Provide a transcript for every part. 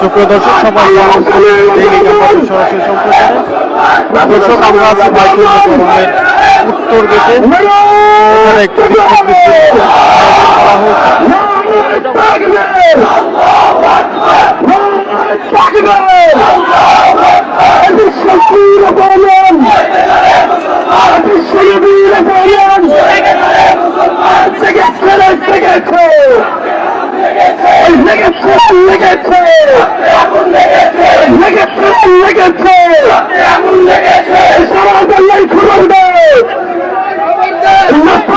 সুপ্রিয় দর্শক সবাই সরাসরি সম্প্রচারে দর্শক আমরা আছি বাইকুল উত্তর গেটে এখানে বিক্ষোভ মিছিল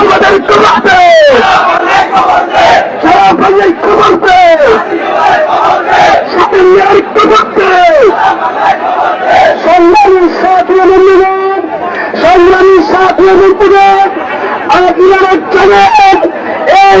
আয়োজন করা হয়েছে সংগ্রামী সাথী বন্ধুগণ সংগ্রামী সাথী বন্ধুগণ আপনারা জানেন এই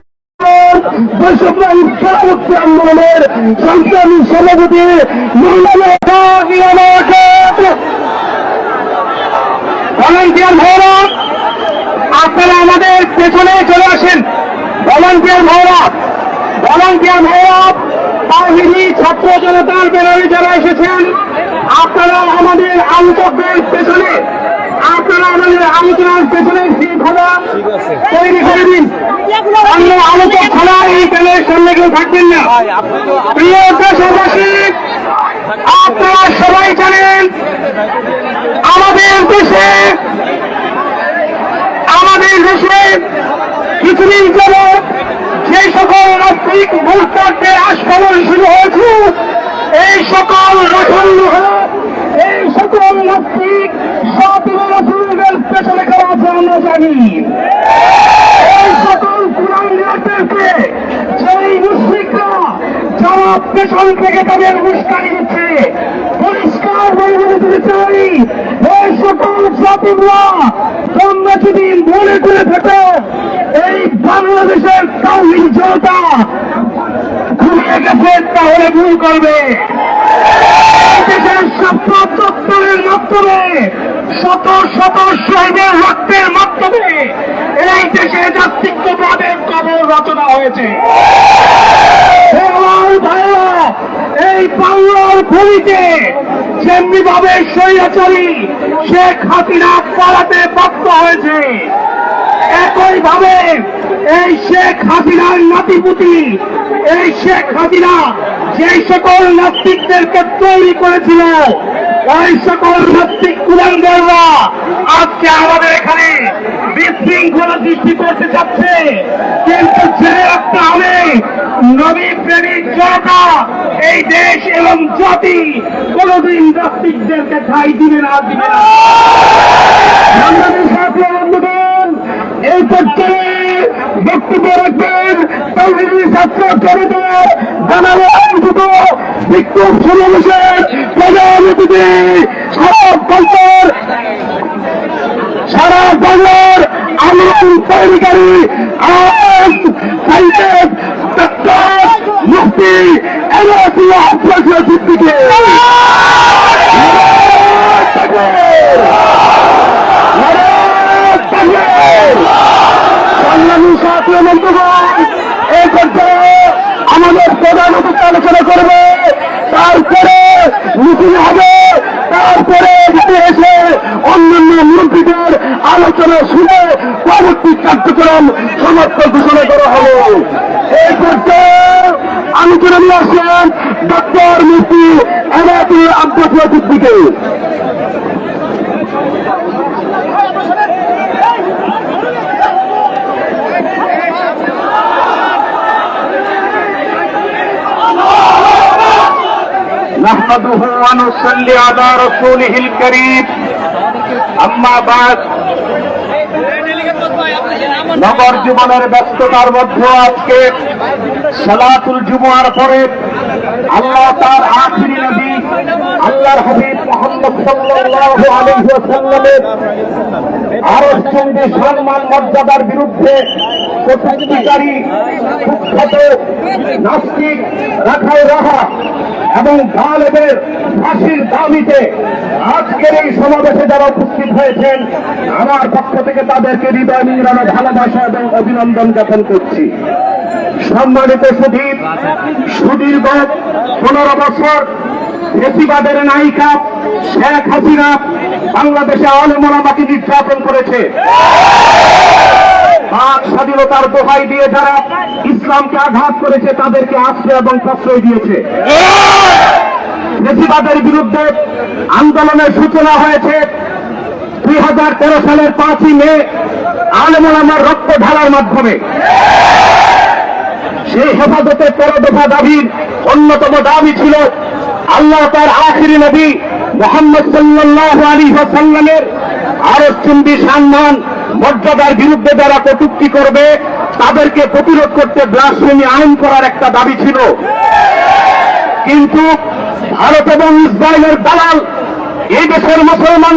দেশপ্রাণ পরবর্তী আন্দোলনের সংগ্রামী সভাপতি ভলান্টিয়ার ভাইরা আপনারা আমাদের পেছনে চলে আসেন। ভলান্টিয়ার ভাইরা ভলান্টিয়ার ভাইরা বাহিনী ছাত্র জনতার বেরোয় যারা এসেছেন আপনারা আমাদের আলোচকদের পেছনে আপনারা আমাদের আলোচনার পেছনে শৃঙ্খলা তৈরি করে দিন। অন্য আলোচক ছাড়া এই প্যানেলের সামনে কেউ থাকবেন না। প্রিয় দেশবাসী আপনারা সবাই জানেন আমাদের দেশে আমাদের দেশে পৃথিবীর জন্য যে সকল নাস্তিক মূর্তদের আস্ফলন শুরু হয়েছে এই সকল রসন্ন এই সকল নাস্তিক সব রসুলদের পেছনে কারা আছে আমরা জানি এই সকল কুরানদেরকে সেই মুশ্রিকরা যারা পেছন থেকে তাদের উস্কানি দিচ্ছে। পরিষ্কার বলে চাই, এই সকল জাতিরা তোমরা যদি মনে করে থাকো, এই বাংলাদেশের তাহিদ জনতা ঘুমিয়ে গেছে, তাহলে ভুল করবে। দেশের স্বপ্ন চত্বরের মাধ্যমে, শত শত শহীদের রক্তের মাধ্যমে এই দেশে জাতিত্ববাদের কবর রচনা হয়েছে। আমার ভাইরা, এই বাংলার ভূমিতে যেমনি ভাবে স্বৈরাচারী শেখ হাসিনা পালাতে বাধ্য হয়েছে একই ভাবে এই শেখ হাসিনার নাতিপুতি এই শেখ হাসিনা যে সকল নাস্তিকদেরকে তৈরি করেছিল ওই সকল নাস্তিক কুলাঙ্গাররা আজকে আমাদের এখানে বিশৃঙ্খলা সৃষ্টি করতে যাচ্ছে কিন্তু জেনে রাখতে হবে নবী প্রেমিক জনতা, এই দেশ এবং জাতি কোনদিন নাস্তিকদেরকে ঠাই দিবে না, দিবে এই পর্যায়ে বক্তব্য রাখবেন তৌহিদি ছাত্র জনতা জানাব আয়োজিত বিক্ষোভ সমাবেশের প্রধান অতিথি সারা বাংলার সারা বাংলার আন্দোলন তৈরিকারী আজ সাইকেল ডক্টর মুফতি এলাকি আফ্রাজ সিদ্দিকে এই পর্যায়ে আমাদের প্রধান অতিথি আলোচনা করবে, তারপরে মিছিল হবে, তারপরে এসে অন্যান্য মন্ত্রীদের আলোচনা শুনে পরবর্তী কার্যক্রম সমাপ্ত ঘোষণা করা হবে এই পর্যায়ে আলোচনা নিয়ে আসেন ডক্টর মুফতি এনায়তুল আব্বাস সিদ্দিকে نحمده ونصلي على رسوله الكريم أما بعد নগর জীবনের ব্যস্ততার মধ্যে আজকে সালাতুল জুমার পরে আল্লাহ তার নবী, আল্লাহর হাবিব মোহাম্মদ সাল্লাল্লাহু আলাইহি ওয়াসাল্লামের সম্মান মর্যাদার বিরুদ্ধে কুখ্যাত, নাস্তিক এবং গালেবের ফাঁসির দাবিতে আজকের এই সমাবেশে যারা উপস্থিত হয়েছেন, আমার পক্ষ থেকে তাদেরকে হৃদয় নিংড়ানো ভালোবাসা এবং অভিনন্দন জ্ঞাপন করছি। সম্মানিত সুধীর সুদীর্ঘ পনেরো বছর বেশিবাদের নায়িকা শেখ হাসিনা বাংলাদেশে আলমোলামাকে নির্যাতন করেছে। বাক স্বাধীনতার দোহাই দিয়ে যারা ইসলামকে আঘাত করেছে, তাদেরকে আশ্রয় এবং প্রশ্রয় দিয়েছে। বেশিবাদের বিরুদ্ধে আন্দোলনের সূচনা হয়েছে। দুই হাজার তেরো সালের পাঁচই মে আলমোলামার রক্ত ঢালার মাধ্যমে। সেই হেফাজতের তেরো দফা দাবির অন্যতম দাবি ছিল আল্লাহ তার আখিরি নবী মোহাম্মদ সাল্লাহ আলী সাল্লামের আরও চুম্বি সম্মান, মর্যাদার বিরুদ্ধে যারা কটুক্তি করবে, তাদেরকে প্রতিরোধ করতে ব্লাসফেমি আইন করার একটা দাবি ছিল। কিন্তু ভারত এবং ইসরায়েলের দালাল, এই দেশের মুসলমান